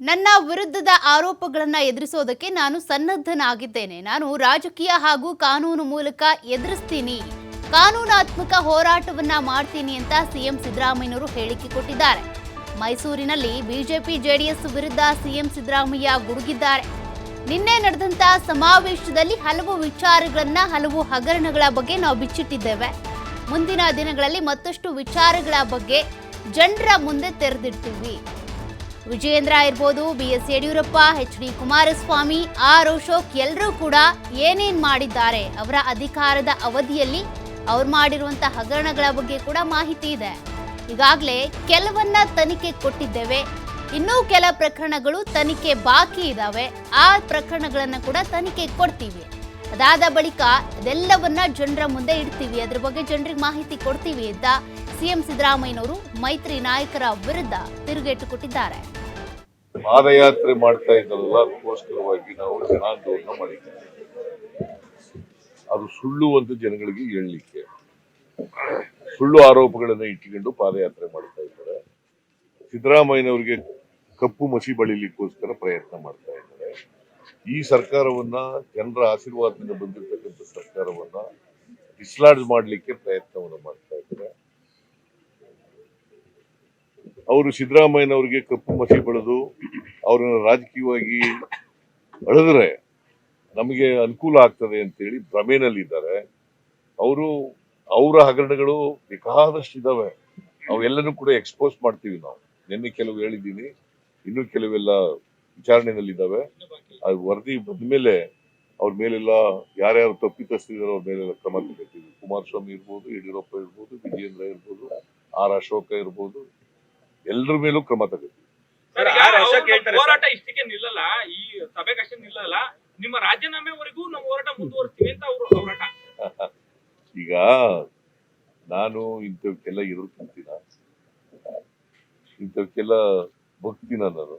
ನನ್ನ ವಿರುದ್ಧದ ಆರೋಪಗಳನ್ನ ಎದುರಿಸೋದಕ್ಕೆ ನಾನು ಸನ್ನದ್ಧನಾಗಿದ್ದೇನೆ. ನಾನು ರಾಜಕೀಯ ಹಾಗೂ ಕಾನೂನು ಮೂಲಕ ಎದುರಿಸ್ತೀನಿ. ಕಾನೂನಾತ್ಮಕ ಹೋರಾಟವನ್ನ ಮಾಡ್ತೀನಿ ಅಂತ ಸಿಎಂ ಸಿದ್ದರಾಮಯ್ಯನವರು ಹೇಳಿಕೆ ಕೊಟ್ಟಿದ್ದಾರೆ. ಮೈಸೂರಿನಲ್ಲಿ ಬಿಜೆಪಿ, ಜೆಡಿಎಸ್ ವಿರುದ್ಧ ಸಿಎಂ ಸಿದ್ದರಾಮಯ್ಯ ಗುಡುಗಿದ್ದಾರೆ. ನಿನ್ನೆ ನಡೆದಂತ ಸಮಾವೇಶದಲ್ಲಿ ಹಲವು ವಿಚಾರಗಳನ್ನ, ಹಲವು ಹಗರಣಗಳ ಬಗ್ಗೆ ನಾವು ಬಿಚ್ಚಿಟ್ಟಿದ್ದೇವೆ. ಮುಂದಿನ ದಿನಗಳಲ್ಲಿ ಮತ್ತಷ್ಟು ವಿಚಾರಗಳ ಬಗ್ಗೆ ಜನರ ಮುಂದೆ ತೆರೆದಿಡ್ತೀವಿ. ವಿಜಯೇಂದ್ರ ಇರ್ಬೋದು B S Yediyurappa, H D Kumaraswamy, R Ashok ಎಲ್ಲರೂ ಕೂಡ ಏನೇನ್ ಮಾಡಿದ್ದಾರೆ ಅವರ ಅಧಿಕಾರದ ಅವಧಿಯಲ್ಲಿ ಅವ್ರು ಮಾಡಿರುವಂಥ ಹಗರಣಗಳ ಬಗ್ಗೆ ಕೂಡ ಮಾಹಿತಿ ಇದೆ. ಈಗಾಗಲೇ ಕೆಲವನ್ನ ತನಿಖೆ ಕೊಟ್ಟಿದ್ದೇವೆ. ಇನ್ನೂ ಕೆಲ ಪ್ರಕರಣಗಳು ತನಿಖೆ ಬಾಕಿ ಇದ್ದಾವೆ ಆ ಪ್ರಕರಣಗಳನ್ನ ಕೂಡ ತನಿಖೆ ಕೊಡ್ತೀವಿ. ಅದಾದ ಬಳಿಕ ಅದೆಲ್ಲವನ್ನ ಜನರ ಮುಂದೆ ಇಡ್ತೀವಿ. ಅದ್ರ ಬಗ್ಗೆ ಜನರಿಗೆ ಮಾಹಿತಿ ಕೊಡ್ತೀವಿ ಅಂತ ಸಿಎಂ ಸಿದ್ದರಾಮಯ್ಯನವರು ಮೈತ್ರಿ ನಾಯಕರ ವಿರುದ್ಧ ತಿರುಗೇಟು ಕೊಟ್ಟಿದ್ದಾರೆ ಪಾದಯಾತ್ರೆ ಮಾಡ್ತಾ ಇದ್ದಲ್ಲ ಅದಕ್ಕೋಸ್ಕರವಾಗಿ ನಾವು ಜನಾಂದೋಲನ ಮಾಡಿದ್ದೇವೆ. ಅದು ಸುಳ್ಳು ಅಂತ ಜನಗಳಿಗೆ ಹೇಳಲಿಕ್ಕೆ. ಸುಳ್ಳು ಆರೋಪಗಳನ್ನು ಇಟ್ಟುಕೊಂಡು ಪಾದಯಾತ್ರೆ ಮಾಡ್ತಾ ಇದ್ದಾರೆ. ಸಿದ್ದರಾಮಯ್ಯನವರಿಗೆ ಕಪ್ಪು ಮಸಿ ಬಳಿಲಿಕ್ಕೋಸ್ಕರ ಪ್ರಯತ್ನ ಮಾಡ್ತಾ ಇದ್ದಾರೆ. ಈ ಸರ್ಕಾರವನ್ನ ಜನರ ಆಶೀರ್ವಾದದಿಂದ ಬಂದಿರತಕ್ಕಂಥ ಸರ್ಕಾರವನ್ನ ಡಿಸ್ಲಾಡ್ಜ್ ಮಾಡಲಿಕ್ಕೆ ಪ್ರಯತ್ನವನ್ನು ಮಾಡ್ತಾ ಇದ್ದಾರೆ ಅವರು ಸಿದ್ದರಾಮಯ್ಯನವರಿಗೆ ಕಪ್ಪು ಮಸಿ ಬೆಳೆದು ಅವರನ್ನು ರಾಜಕೀಯವಾಗಿ ಅಳೆದ್ರೆ ನಮಗೆ ಅನುಕೂಲ ಆಗ್ತದೆ ಅಂತೇಳಿ ಭ್ರಮೆನಲ್ಲಿದ್ದಾರೆ. ಅವರು, ಅವರ ಹಗರಣಗಳು ಬೇಕಾದಷ್ಟು ಇದಾವೆ. ಅವೆಲ್ಲನೂ ಕೂಡ ಎಕ್ಸ್ಪೋಸ್ ಮಾಡ್ತೀವಿ ನಾವು. ನಿನ್ನೆ ಕೆಲವು ಹೇಳಿದ್ದೀನಿ, ಇನ್ನೂ ಕೆಲವೆಲ್ಲ ವಿಚಾರಣೆನಲ್ಲಿದ್ದಾವೆ. ಅದು ವರದಿ ಬಂದ್ಮೇಲೆ ಅವ್ರ ಮೇಲೆಲ್ಲ ಯಾರ್ಯಾರು ತಪ್ಪಿತಸ್ತಿದಾರೋ ಅವ್ರ ಮೇಲೆಲ್ಲ ಕ್ರಮ ತಗೋತೀವಿ. ಕುಮಾರಸ್ವಾಮಿ ಇರ್ಬೋದು, ಯಡಿಯೂರಪ್ಪ ಇರ್ಬೋದು, ವಿಜಯೇಂದ್ರ ಇರ್ಬೋದು, ಆರ್ ಅಶೋಕ ಇರ್ಬೋದು ಎಲ್ಲರ ಮೇಲೂ ಕ್ರಮ ತಗೋತೀವಿ ಹೋರಾಟ ಇಷ್ಟಕ್ಕೆ ನಿಲ್ಲಲ್ಲ ಈ ಸಭೆಗಷ್ಟೇ ನಿಲ್ಲಲ್ಲ ನಿಮ್ಮ ರಾಜೀನಾಮೆವರೆಗೂ ನಾವು ಹೋರಾಟ ಮುಂದುವರಿಸ್ತೀವಿ ಅಂತ ಅವರು ಹೋರಾಟ. ಈಗ ನಾನು ಇಂಥವಕ್ಕೆಲ್ಲ ಎದುರ್ಕೊಂತೀನ? ಇಂಥವಕ್ಕೆಲ್ಲ ಭಕ್ತಿನ ನಾನು.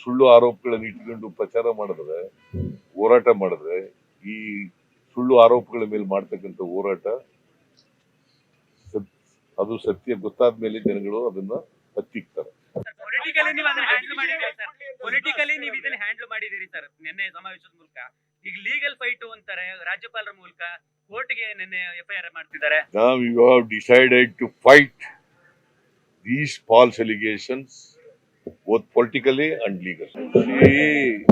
ಸುಳ್ಳು ಆರೋಪಗಳನ್ನು ಇಟ್ಕೊಂಡು ಪ್ರಚಾರ ಮಾಡಿದ್ರೆ ಹೋರಾಟ ಮಾಡಿದ್ರೆ ಈ ಸುಳ್ಳು ಆರೋಪಗಳ ಮೇಲೆ ಮಾಡ್ತಕ್ಕಂಥ ಹೋರಾಟ ಸತ್- ಅದು ಸತ್ಯ ಗೊತ್ತಾದ ಮೇಲೆ ಜನಗಳು ಅದನ್ನ ಪೊಲಿಟಿಕಲಿ ನೀವು ಅದನ್ನ ಹ್ಯಾಂಡಲ್ ಮಾಡಿದ್ದೀರಿ ಸರ್ ಪೊಲಿಟಿಕಲಿ ನೀವು ಇದನ್ನ ಹ್ಯಾಂಡಲ್ ಮಾಡಿದ್ದೀರಿ ಸರ್ ನಿನ್ನೆ ಸಮಾವೇಶದ ಮೂಲಕ. ಈಗ ಲೀಗಲ್ ಫೈಟ್ ಅಂತಾರೆ ರಾಜ್ಯಪಾಲರ ಮೂಲಕ ಕೋರ್ಟ್ಗೆ ನಿನ್ನೆ ಎಫ್ಐಆರ್ ಐ ಆರ್ ಮಾಡ್ತಿದ್ದಾರೆ. ನಾವು you have decided to fight these false allegations both politically and legally. See,